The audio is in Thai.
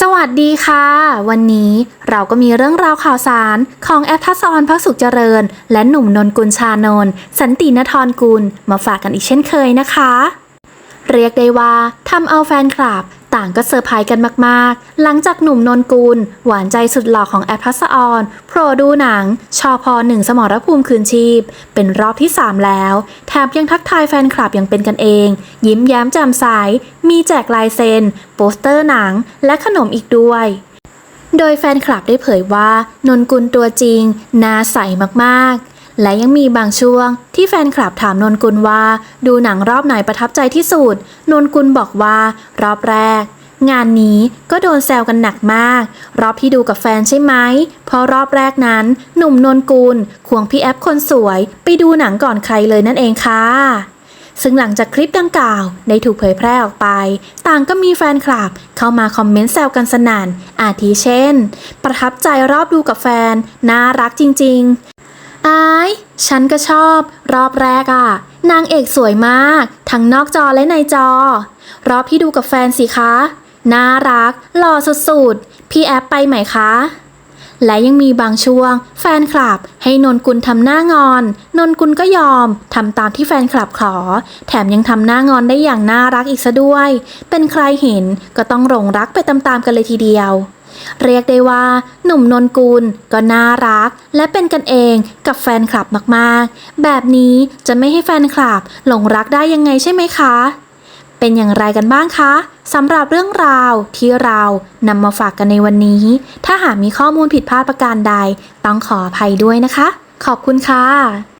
สวัสดีค่ะ วันนี้เราก็มีเรื่องราวข่าวสารของแอปทัศออนพักสุขเจริญ และหนุ่มนนกุลชานนสันตินทรกุลมาฝากกันอีกเช่นเคยนะคะ เรียกได้ว่าทำเอาแฟนคลับ ต่างก็เซอร์ไพรส์กันมาก ๆ หลังจากหนุ่มนนกุล หวานใจสุดหล่อของแอปทัศออนโผล่ดูหนัง ชอพอหนึ่งสมรภูมิคืนชีพ เป็นรอบที่ 3 แล้ว แถมยังทักทายแฟนคลับอย่างเป็นกันเอง ยิ้มแย้มแจ่มใสมีแจกลายเซ็นโปสเตอร์หนัง และขนมอีกด้วยโดยแฟนคลับได้เผยว่านนกุลตัวจริงน้าใสมากๆ และยังมีบางช่วงที่แฟนคลับถามนนกุลว่า ดูหนังรอบไหนประทับใจที่สุด นนกุลบอกว่ารอบแรก งานนี้ก็โดนแซวกันหนักมาก รอบที่ดูกับแฟนใช่ไหมเพราะรอบแรกนั้น หนุ่มนนกุลควงพี่แอปคนสวย ไปดูหนังก่อนใครเลยนั่นเองค่ะซึ่งหลังจากคลิปดังกล่าว ได้ถูกเผยแพร่ออกไป ต่างก็มีแฟนคลับ เข้ามาคอมเมนต์แซวกันสนั่นอาทิเช่น ประทับใจรอบดูกับแฟน น่ารักจริง ๆ อาย ฉันก็ชอบ รอบแรกอะ่ะ นางเอกสวยมาก ทั้งนอกจอและในจอ รอบที่ดูกับแฟนสิคะ น่ารัก หล่อสุดๆ พี่แอปไปไหมคะ และยังมีบางช่วง แฟนคลับ ให้นนกุลทำหน้างอน นนกุลก็ยอมทำตามที่แฟนคลับขอ แถมยังทำหน้างอนได้อย่างน่ารักอีกซะด้วย เป็นใครเห็นก็ต้องหลงรักไปตามๆกันเลยทีเดียว เรียกได้ว่า หนุ่มนนกุลก็น่ารัก และเป็นกันเองกับแฟนคลับมากๆ แบบนี้จะไม่ให้แฟนคลับหลงรักได้ยังไงใช่ไหมคะ เป็นอย่างไรกันบ้างคะสำหรับเรื่องราวที่เรานำมาฝากกันในวันนี้ ถ้าหากมีข้อมูลผิดพลาดประการใด ต้องขออภัยด้วยนะคะ ขอบคุณค่ะ